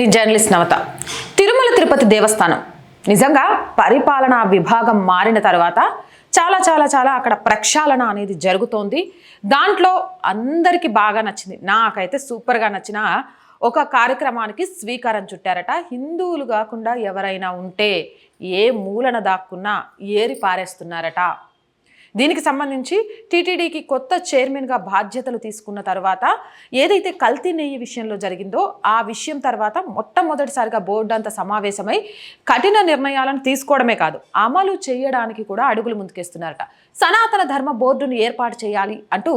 మీ journalist Navata. Tirumala Tirupati Devasthanam. నిజంగా పరిపాలనా విభాగం మారిన తర్వాత చాలా చాలా చాలా అక్కడ ప్రక్షాళన అనేది జరుగుతోంది. దాంట్లో అందరికీ బాగా నచ్చింది. నాకైతే సూపర్గా నచ్చిన ఒక కార్యక్రమానికి స్వీకారం చుట్టారట. హిందువులు కాకుండా ఎవరైనా ఉంటే ఏ మూలన దాక్కున్నా ఏరి పారేస్తున్నారట. దీనికి సంబంధించి టీటీడీకి కొత్త చైర్మన్గా బాధ్యతలు తీసుకున్న తర్వాత ఏదైతే కల్తీ నెయ్యి విషయంలో జరిగిందో ఆ విషయం తర్వాత మొట్టమొదటిసారిగా బోర్డు అంతా సమావేశమై కఠిన నిర్ణయాలను తీసుకోవడమే కాదు అమలు చేయడానికి కూడా అడుగులు ముందుకేస్తున్నారట. సనాతన ధర్మ బోర్డును ఏర్పాటు చేయాలి అంటూ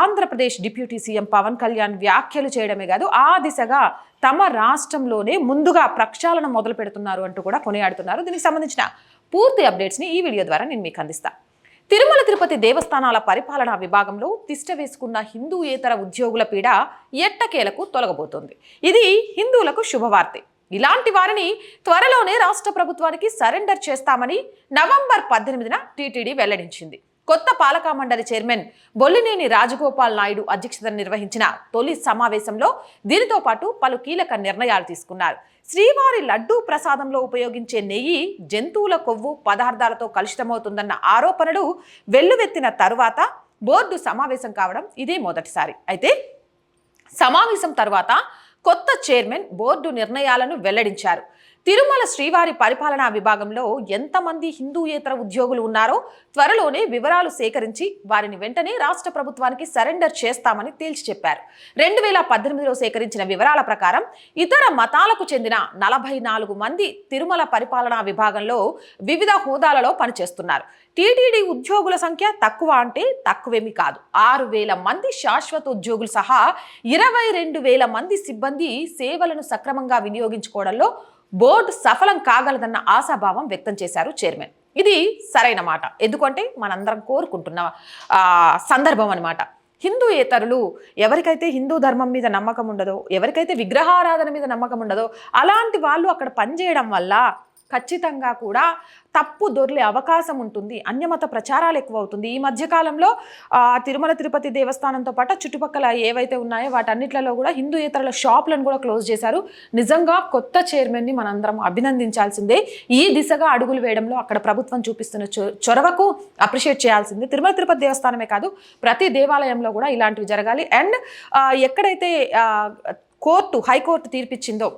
ఆంధ్రప్రదేశ్ డిప్యూటీ సీఎం పవన్ కళ్యాణ్ వ్యాఖ్యలు చేయడమే కాదు ఆ దిశగా తమ రాష్ట్రంలోనే ముందుగా ప్రక్షాళన మొదలు పెడుతున్నారు అంటూ కూడా కొనియాడుతున్నారు. దీనికి సంబంధించిన పూర్తి అప్డేట్స్ని ఈ వీడియో ద్వారా నేను మీకు అందిస్తాను తిరుమల తిరుపతి దేవస్థానాల పరిపాలనా విభాగంలో తిష్ట వేసుకున్న హిందూయేతర ఉద్యోగుల పీడ ఎట్టకేలకు తొలగబోతోంది. ఇది హిందువులకు శుభవార్తే. ఇలాంటి వారిని త్వరలోనే రాష్ట్ర ప్రభుత్వానికి సరెండర్ చేస్తామని నవంబర్ పద్దెనిమిదిన టీటీడీ వెల్లడించింది. కొత్త పాలకా మండలి చైర్మన్ బొల్లినేని రాజగోపాల్ నాయుడు అధ్యక్షతన నిర్వహించిన తొలి సమావేశంలో దీనితో పాటు పలు కీలక నిర్ణయాలు తీసుకున్నారు. శ్రీవారి లడ్డూ ప్రసాదంలో ఉపయోగించే నెయ్యి జంతువుల కొవ్వు పదార్థాలతో కలుషితమవుతుందన్న ఆరోపణలు వెల్లువెత్తిన తరువాత బోర్డు సమావేశం కావడం ఇదే మొదటిసారి. అయితే సమావేశం తర్వాత కొత్త చైర్మన్ బోర్డు నిర్ణయాలను వెల్లడించారు. తిరుమల శ్రీవారి పరిపాలనా విభాగంలో ఎంతమంది హిందూయేతర ఉద్యోగులు ఉన్నారో త్వరలోనే వివరాలు సేకరించి వారిని వెంటనే రాష్ట్ర ప్రభుత్వానికి సరెండర్ చేస్తామని తేల్చి చెప్పారు. రెండు వేల పద్దెనిమిదిలో సేకరించిన వివరాల ప్రకారం ఇతర మతాలకు చెందిన నలభై నాలుగు మంది తిరుమల పరిపాలనా విభాగంలో వివిధ హోదాలలో పనిచేస్తున్నారు. టీటీడీ ఉద్యోగుల సంఖ్య తక్కువ అంటే తక్కువేమీ కాదు. ఆరు వేల మంది శాశ్వత ఉద్యోగులు సహా ఇరవై రెండు వేల మంది సిబ్బంది సేవలను సక్రమంగా వినియోగించుకోవడంలో బోర్డు సఫలం కాగలదన్న ఆశాభావం వ్యక్తం చేశారు చైర్మన్. ఇది సరైన మాట. ఎందుకంటే మనందరం కోరుకుంటున్న ఆ, సందర్భం అన్నమాట. హిందూయేతరులు ఎవరికైతే హిందూ ధర్మం మీద నమ్మకం ఉండదో ఎవరికైతే విగ్రహారాధన మీద నమ్మకం ఉండదో అలాంటి వాళ్ళు అక్కడ పనిచేయడం వల్ల ఖచ్చితంగా కూడా తప్పు దొర్లే అవకాశం ఉంటుంది. అన్యమత ప్రచారాలు ఎక్కువ అవుతుంది ఈ మధ్యకాలంలో తిరుమల తిరుపతి దేవస్థానంతో పాటు చుట్టుపక్కల ఏవైతే ఉన్నాయో వాటన్నిట్లలో కూడా హిందూయేతరుల షాపులను కూడా క్లోజ్ చేశారు. నిజంగా కొత్త చైర్మన్ని మనందరం అభినందించాల్సిందే. ఈ దిశగా అడుగులు వేయడంలో అక్కడ ప్రభుత్వం చూపిస్తున్న చొ- చొరవకు అప్రిషియేట్ చేయాల్సిందే. తిరుమల తిరుపతి దేవస్థానమే కాదు ప్రతి దేవాలయంలో కూడా ఇలాంటివి జరగాలి. అండ్ ఎక్కడైతే కోర్టు హైకోర్టు తీర్పిచ్చిందో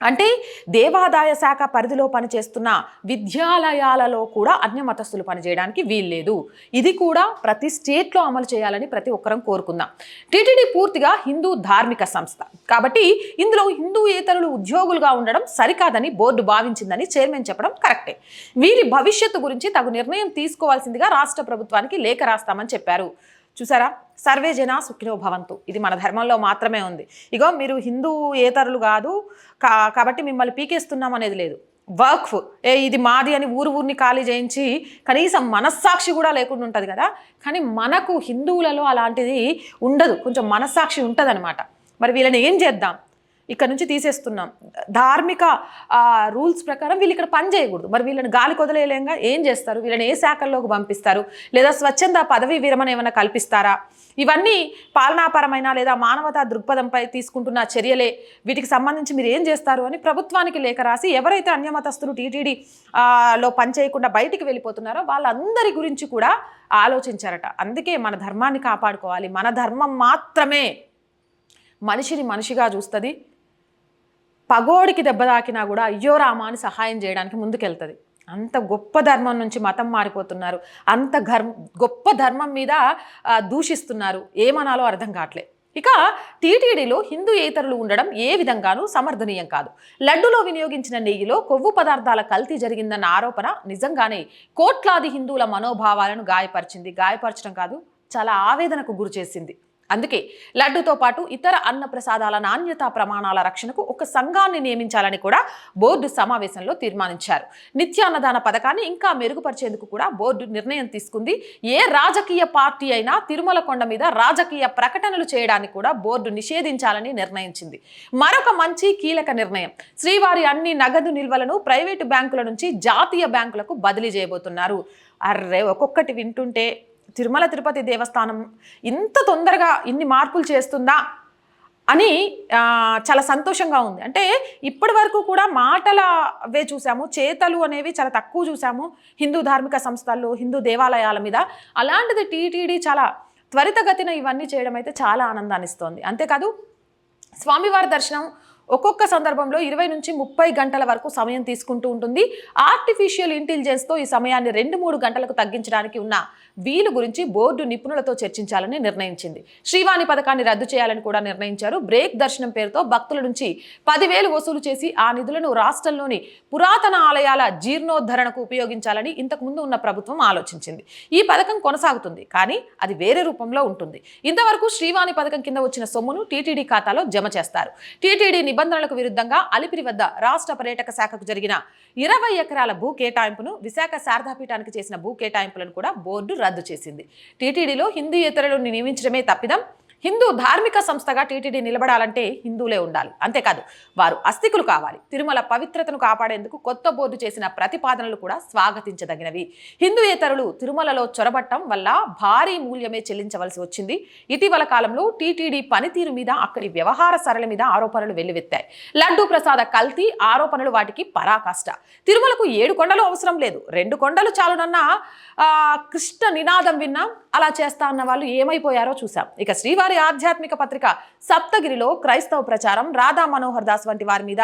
అంటే దేవాదాయ శాఖ పరిధిలో పనిచేస్తున్న విద్యాలయాలలో కూడా అన్య మతస్థులు పనిచేయడానికి వీల్లేదు. ఇది కూడా ప్రతి స్టేట్లో అమలు చేయాలని ప్రతి ఒక్కరం కోరుకుందాం. టీటీడీ పూర్తిగా హిందూ ధార్మిక సంస్థ. కాబట్టి ఇందులో హిందూ హిందూయేతరులు ఉద్యోగులుగా ఉండడం సరికాదని బోర్డు భావించిందని చైర్మన్ చెప్పడం కరెక్టే. వీరి భవిష్యత్తు గురించి తగు నిర్ణయం తీసుకోవాల్సిందిగా రాష్ట్ర ప్రభుత్వానికి లేఖ రాస్తామని చెప్పారు. చూసారా? సర్వే జన సుఖినో భవంతు. ఇది మన ధర్మంలో మాత్రమే ఉంది. ఇగో మీరు హిందూ ఏతరులు కాదు కా కాబట్టి మిమ్మల్ని పీకేస్తున్నాం అనేది లేదు. వర్క్. ఏ ఇది మాది అని ఊరు ఊరిని ఖాళీ చేయించి కనీసం మనస్సాక్షి కూడా లేకుండా ఉంటుంది కదా? కానీ మనకు హిందువులలో అలాంటిది ఉండదు. కొంచెం మనస్సాక్షి ఉంటుందన్నమాట. మరి వీళ్ళని ఏం చేద్దాం? ఇక్కడ నుంచి తీసేస్తున్నాం. ధార్మిక రూల్స్ ప్రకారం వీళ్ళు ఇక్కడ పని చేయకూడదు. మరి వీళ్ళని గాలి కొదలేయంగా ఏం చేస్తారు? వీళ్ళని ఏ శాఖల్లోకి పంపిస్తారు? లేదా స్వచ్ఛంద పదవి విరమణ ఏమైనా కల్పిస్తారా? ఇవన్నీ పాలనాపరమైన లేదా మానవతా దృక్పథంపై తీసుకుంటున్న చర్యలే. వీటికి సంబంధించి మీరు ఏం చేస్తారు అని ప్రభుత్వానికి లేఖ రాసి ఎవరైతే అన్యమతస్తులు టీటీడీ లో పనిచేయకుండా బయటికి వెళ్ళిపోతున్నారో వాళ్ళందరి గురించి కూడా ఆలోచించారట. అందుకే మన ధర్మాన్ని కాపాడుకోవాలి. మన ధర్మం మాత్రమే మనిషిని మనిషిగా చూస్తుంది. పగోడికి దెబ్బ తాకినా కూడా అయ్యో రామా అని సహాయం చేయడానికి ముందుకెళ్తుంది. అంత గొప్ప ధర్మం నుంచి మతం మారిపోతున్నారు. అంత ధర్మ గొప్ప ధర్మం మీద దూషిస్తున్నారు. ఏమనాలో అర్థం కావట్లే. ఇక టీటీడీలో హిందూ ఏతరులు ఉండడం ఏ విధంగానూ సమర్థనీయం కాదు. లడ్డులో వినియోగించిన నెయ్యిలో కొవ్వు పదార్థాల కల్తీ జరిగిందన్న ఆరోపణ నిజంగానే కోట్లాది హిందువుల మనోభావాలను గాయపరిచింది. గాయపరచడం కాదు చాలా ఆవేదనకు గురిచేసింది. అందుకే లడ్డుతో పాటు ఇతర అన్న ప్రసాదాల నాణ్యతా ప్రమాణాల రక్షణకు ఒక సంఘాన్ని నియమించాలని కూడా బోర్డు సమావేశంలో తీర్మానించారు. నిత్యాన్నదాన పథకాన్ని ఇంకా మెరుగుపరిచేందుకు కూడా బోర్డు నిర్ణయం తీసుకుంది. ఏ రాజకీయ పార్టీ అయినా తిరుమల కొండ మీద రాజకీయ ప్రకటనలు చేయడానికి కూడా బోర్డు నిషేధించాలని నిర్ణయించింది. మరొక మంచి కీలక నిర్ణయం. శ్రీవారి అన్ని నగదు నిల్వలను ప్రైవేటు బ్యాంకుల నుంచి జాతీయ బ్యాంకులకు బదిలీ చేయబోతున్నారు. అర్రే ఒక్కొక్కటి వింటుంటే తిరుమల తిరుపతి దేవస్థానం ఇంత తొందరగా ఇన్ని మార్పులు చేస్తుందా అని చాలా సంతోషంగా ఉంది. అంటే ఇప్పటి వరకు కూడా మాటల అవే చూసాము చేతలు అనేవి చాలా తక్కువ చూసాము. హిందూ ధార్మిక సంస్థల్లో హిందూ దేవాలయాల మీద అలాంటిది టీటీడీ చాలా త్వరితగతిన ఇవన్నీ చేయడం అయితే చాలా ఆనందాన్ని ఇస్తోంది అంతేకాదు స్వామివారి దర్శనం ఒక్కొక్క సందర్భంలో ఇరవై నుంచి ముప్పై గంటల వరకు సమయం తీసుకుంటూ ఉంటుంది. ఆర్టిఫిషియల్ ఇంటెలిజెన్స్తో ఈ సమయాన్ని రెండు మూడు గంటలకు తగ్గించడానికి ఉన్న వీలు గురించి బోర్డు నిపుణులతో చర్చించాలని నిర్ణయించింది. శ్రీవాణి పథకాన్ని రద్దు చేయాలని కూడా నిర్ణయించారు. బ్రేక్ దర్శనం పేరుతో భక్తుల నుంచి పదివేలు వసూలు చేసి ఆ నిధులను రాష్ట్రంలోని పురాతన ఆలయాల జీర్ణోద్ధరణకు ఉపయోగించాలని ఇంతకు ముందు ఉన్న ప్రభుత్వం ఆలోచించింది. ఈ పథకం కొనసాగుతుంది కానీ అది వేరే రూపంలో ఉంటుంది. ఇంతవరకు శ్రీవాణి పథకం కింద వచ్చిన సొమ్మును టీటీడీ ఖాతాలో జమ చేస్తారు. టీటీడీ నిబంధనలకు విరుద్ధంగా అలిపిరి వద్ద రాష్ట్ర పర్యాటక శాఖకు జరిగిన ఇరవై ఎకరాల భూ కేటాయింపును విశాఖ శారదాపీఠానికి చేసిన భూ కేటాయింపులను కూడా బోర్డు రద్దు చేసింది. టీటీడీలో హిందీ ఇతరులను నియమించడమే తప్పిదం. హిందూ ధార్మిక సంస్థగా టీటీడీ నిలబడాలంటే హిందువులే ఉండాలి. అంతేకాదు వారు అస్థికులు కావాలి. తిరుమల పవిత్రతను కాపాడేందుకు కొత్త బోర్డు చేసిన ప్రతిపాదనలు కూడా స్వాగతించదగినవి. హిందూయేతరులు తిరుమలలో చొరబట్టం వల్ల భారీ మూల్యమే చెల్లించవలసి వచ్చింది. ఇటీవల కాలంలో టీటీడీ పనితీరు మీద అక్కడి వ్యవహార సరళి మీద ఆరోపణలు వెల్లువెత్తాయి. లడ్డూ ప్రసాద కల్తీ ఆరోపణలు వాటికి పరాకాష్ట. తిరుమలకు ఏడు కొండలు అవసరం లేదు. రెండు కొండలు చాలునన్న కృష్ణ నినాదం విన్నాం అలా చేస్తా అన్న వాళ్ళు ఏమైపోయారో చూసాం ఇక శ్రీవారి ఆధ్యాత్మిక పత్రిక సప్తగిరిలో క్రైస్తవ ప్రచారం రాధా మనోహర్ దాస్ వంటి వారి మీద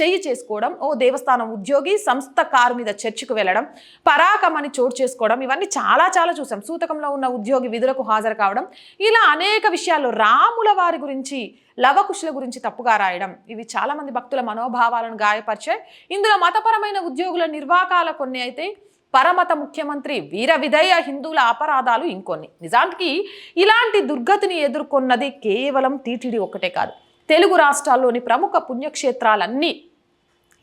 చెయ్యి చేసుకోవడం ఓ దేవస్థానం ఉద్యోగి సంస్థ కారు మీద చర్చికి వెళ్ళడం పరాకమని చోటు చేసుకోవడం ఇవన్నీ చాలా చాలా చూసాం. సూతకంలో ఉన్న ఉద్యోగి విధులకు హాజరు కావడం ఇలా అనేక విషయాల్లో రాముల వారి గురించి లవకుశుల గురించి తప్పుగా రాయడం ఇవి చాలామంది భక్తుల మనోభావాలను గాయపరిచాయి. ఇందులో మతపరమైన ఉద్యోగుల నిర్వాకాల కొన్ని అయితే పరమత ముఖ్యమంత్రి వీర విధేయ హిందువుల అపరాధాలు ఇంకొన్ని. నిజానికి ఇలాంటి దుర్గతిని ఎదుర్కొన్నది కేవలం టీటీడీ ఒకటే కాదు. తెలుగు రాష్ట్రాల్లోని ప్రముఖ పుణ్యక్షేత్రాలన్నీ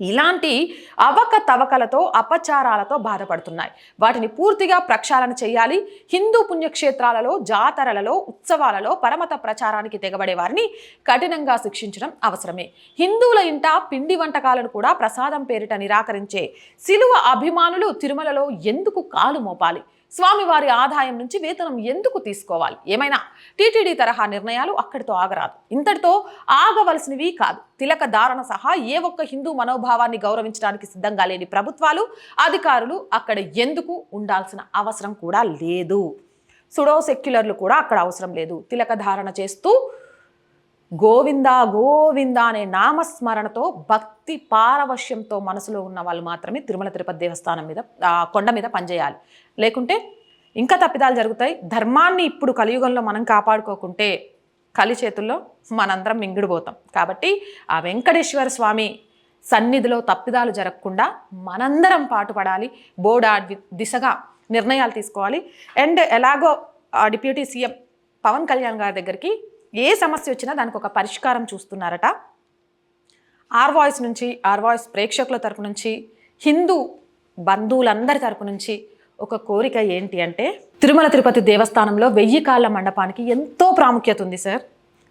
ఇలాంటి అవక తవకలతో అపచారాలతో బాధపడుతున్నాయి. వాటిని పూర్తిగా ప్రక్షాళన చేయాలి. హిందూ పుణ్యక్షేత్రాలలో జాతరలలో ఉత్సవాలలో పరమత ప్రచారానికి తెగబడే వారిని కఠినంగా శిక్షించడం అవసరమే. హిందువుల ఇంట పిండి వంటకాలను కూడా ప్రసాదం పేరిట నిరాకరించే శిలువ అభిమానులు తిరుమలలో ఎందుకు కాలు మోపాలి? స్వామివారి ఆదాయం నుంచి వేతనం ఎందుకు తీసుకోవాలి? ఏమైనా టీటీడీ తరహా నిర్ణయాలు అక్కడితో ఆగరాదు. ఇంతటితో ఆగవలసినవి కాదు. తిలక ధారణ సహా ఏ ఒక్క హిందూ మనోభావాన్ని గౌరవించడానికి సిద్ధంగా లేని ప్రభుత్వాలు అధికారులు అక్కడ ఎందుకు ఉండాల్సిన అవసరం కూడా లేదు. సుడో సెక్యులర్లు కూడా అక్కడ అవసరం లేదు. తిలక ధారణ చేస్తూ గోవింద గోవింద అనే నామస్మరణతో భక్తి పారవశ్యంతో మనసులో ఉన్న వాళ్ళు మాత్రమే తిరుమల తిరుపతి దేవస్థానం మీద కొండ మీద పనిచేయాలి. లేకుంటే ఇంకా తప్పిదాలు జరుగుతాయి. ధర్మాన్ని ఇప్పుడు కలియుగంలో మనం కాపాడుకోకుంటే కలి చేతుల్లో మనందరం మింగిడిపోతాం. కాబట్టి ఆ వెంకటేశ్వర స్వామి సన్నిధిలో తప్పిదాలు జరగకుండా మనందరం పాటుపడాలి. బోర్డు ఆ ది- దిశగా నిర్ణయాలు తీసుకోవాలి. అండ్ ఎలాగో ఆ డిప్యూటీ సీఎం పవన్ కళ్యాణ్ గారి దగ్గరికి ఏ సమస్య వచ్చినా దానికి ఒక పరిష్కారం చూస్తున్నారట. ఆర్ వాయిస్ నుంచి ఆర్ వాయిస్ ప్రేక్షకుల తరపు నుంచి హిందూ బంధువులందరి తరపు నుంచి ఒక కోరిక ఏంటి అంటే తిరుమల తిరుపతి దేవస్థానంలో వెయ్యి కాళ్ళ మండపానికి ఎంతో ప్రాముఖ్యత ఉంది సార్.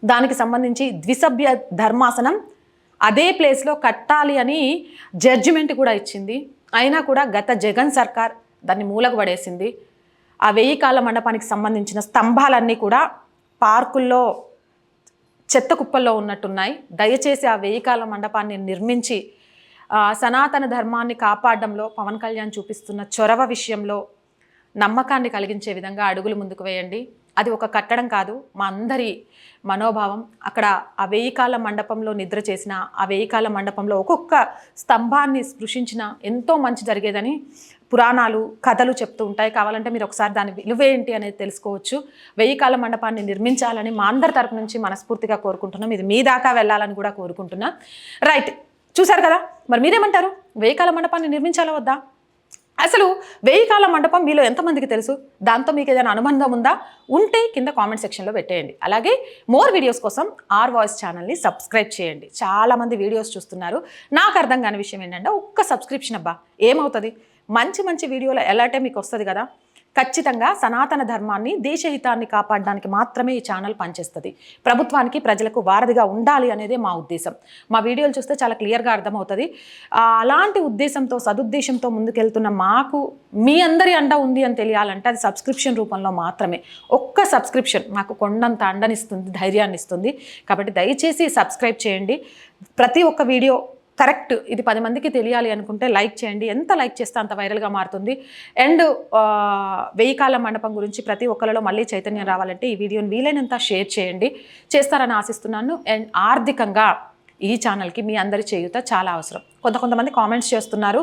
దానికి సంబంధించి ద్విసభ్య ధర్మాసనం అదే ప్లేస్లో కట్టాలి అని జడ్జిమెంట్ కూడా ఇచ్చింది. అయినా కూడా గత జగన్ సర్కార్ దాన్ని మూలకు పడేసింది. ఆ వెయ్యి కాళ్ళ మండపానికి సంబంధించిన స్తంభాలన్నీ కూడా పార్కుల్లో చెత్త కుప్పల్లో ఉన్నట్టున్నాయి. దయచేసి ఆ వేయికాల మండపాన్ని నిర్మించి సనాతన ధర్మాన్ని కాపాడడంలో పవన్ కళ్యాణ్ చూపిస్తున్న చొరవ విషయంలో నమ్మకాన్ని కలిగించే విధంగా అడుగులు ముందుకు వేయండి. అది ఒక కట్టడం కాదు మా అందరి మనోభావం. అక్కడ ఆ వేయికాల మండపంలో నిద్ర చేసిన ఆ వేయికాల మండపంలో ఒక్కొక్క స్తంభాన్ని స్పృశించిన ఎంతో మంచి జరిగేదని పురాణాలు కథలు చెప్తూ ఉంటాయి. కావాలంటే మీరు ఒకసారి దాని విలువ ఏంటి అనేది తెలుసుకోవచ్చు. వెయ్యి కాల మండపాన్ని నిర్మించాలని మా అందరి తరపు నుంచి మనస్ఫూర్తిగా కోరుకుంటున్నాం. ఇది మీ దాకా వెళ్ళాలని కూడా కోరుకుంటున్నా. రైట్. చూసారు కదా? మరి మీరేమంటారు? వెయ్యి కాల మండపాన్ని నిర్మించాలా వద్దా? అసలు వెయ్యి కాల మండపం మీలో ఎంతమందికి తెలుసు? దాంతో మీకు ఏదైనా అనుబంధం ఉందా? ఉంటే కింద కామెంట్ సెక్షన్లో పెట్టేయండి. అలాగే మోర్ వీడియోస్ కోసం ఆర్ వాయిస్ ఛానల్ని సబ్స్క్రైబ్ చేయండి. చాలామంది వీడియోస్ చూస్తున్నారు. నాకు అర్థం కాని విషయం ఏంటంటే ఒక్క సబ్స్క్రిప్షన్ అబ్బా! ఏమవుతుంది? మంచి మంచి వీడియోలు ఎలాంటే మీకు వస్తుంది కదా? ఖచ్చితంగా సనాతన ధర్మాన్ని దేశహితాన్ని కాపాడడానికి మాత్రమే ఈ ఛానల్ పనిచేస్తుంది. ప్రభుత్వానికి ప్రజలకు వారధిగా ఉండాలి అనేదే మా ఉద్దేశం. మా వీడియోలు చూస్తే చాలా క్లియర్గా అర్థమవుతుంది. అలాంటి ఉద్దేశంతో సదుద్దేశంతో ముందుకెళ్తున్న మాకు మీ అందరి అండ ఉంది అని తెలియాలంటే అది సబ్స్క్రిప్షన్ రూపంలో మాత్రమే. ఒక్క సబ్స్క్రిప్షన్ మాకు కొండంత అండనిస్తుంది ధైర్యాన్ని ఇస్తుంది కాబట్టి దయచేసి సబ్స్క్రైబ్ చేయండి. ప్రతి ఒక్క వీడియో కరెక్ట్. ఇది పది మందికి తెలియాలి అనుకుంటే లైక్ చేయండి. ఎంత లైక్ చేస్తే అంత వైరల్గా మారుతుంది. అండ్ వెయ్యి కాల మండపం గురించి ప్రతి ఒక్కరిలో మళ్ళీ చైతన్యం రావాలంటే ఈ వీడియోని వీలైనంత షేర్ చేయండి. చేస్తారని ఆశిస్తున్నాను. అండ్ ఆర్థికంగా ఈ ఛానల్కి మీ అందరి చేయుత చాలా అవసరం. కొంత కొంతమంది కామెంట్స్ చేస్తున్నారు.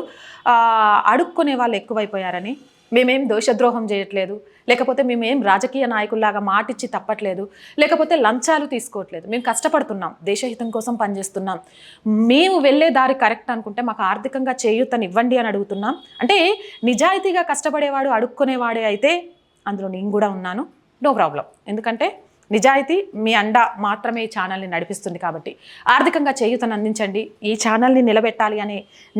అడుక్కునే వాళ్ళు ఎక్కువైపోయారని. మేమేం దోషద్రోహం చేయట్లేదు. లేకపోతే మేమేం రాజకీయ నాయకుల్లాగా మాటిచ్చి తప్పట్లేదు. లేకపోతే లంచాలు తీసుకోవట్లేదు. మేము కష్టపడుతున్నాం. దేశహితం కోసం పనిచేస్తున్నాం. మేము వెళ్ళే దారి కరెక్ట్ అనుకుంటే మాకు ఆర్థికంగా చేయూతనివ్వండి అని అడుగుతున్నాం. అంటే నిజాయితీగా కష్టపడేవాడు అడుక్కునేవాడే అయితే అందులో నేను కూడా ఉన్నాను. No problem. ఎందుకంటే నిజాయితీ మీ అండ మాత్రమే ఈ ఛానల్ని నడిపిస్తుంది కాబట్టి. ఆర్థికంగా చేయూతను అందించండి. ఈ ఛానల్ని నిలబెట్టాలి అనే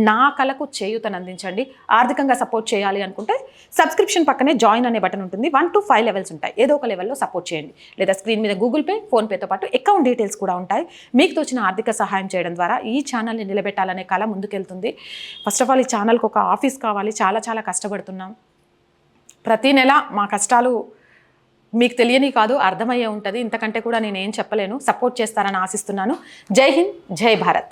నా కళకు చేయూతను అందించండి. ఆర్థికంగా సపోర్ట్ చేయాలి అనుకుంటే సబ్స్క్రిప్షన్ పక్కనే జాయిన్ అనే బటన్ ఉంటుంది. వన్ టు ఫైవ్ లెవెల్స్ ఉంటాయి. ఏదో ఒక లెవెల్లో సపోర్ట్ చేయండి. లేదా స్క్రీన్ మీద గూగుల్ పే ఫోన్పేతో పాటు అకౌంట్ డీటెయిల్స్ కూడా ఉంటాయి. మీకు తోచిన ఆర్థిక సహాయం చేయడం ద్వారా ఈ ఛానల్ని నిలబెట్టాలనే కళ ముందుకెళ్తుంది. ఫస్ట్ ఆఫ్ ఆల్ ఈ ఛానల్కి ఒక ఆఫీస్ కావాలి. చాలా చాలా కష్టపడుతున్నాం. ప్రతి నెల మా కష్టాలు మీకు తెలియని కాదు అర్థమయ్యే ఉంటుంది. ఇంతకంటే కూడా నేను ఏం చెప్పలేను. సపోర్ట్ చేస్తారని ఆశిస్తున్నాను. జై హింద్ జై భారత్.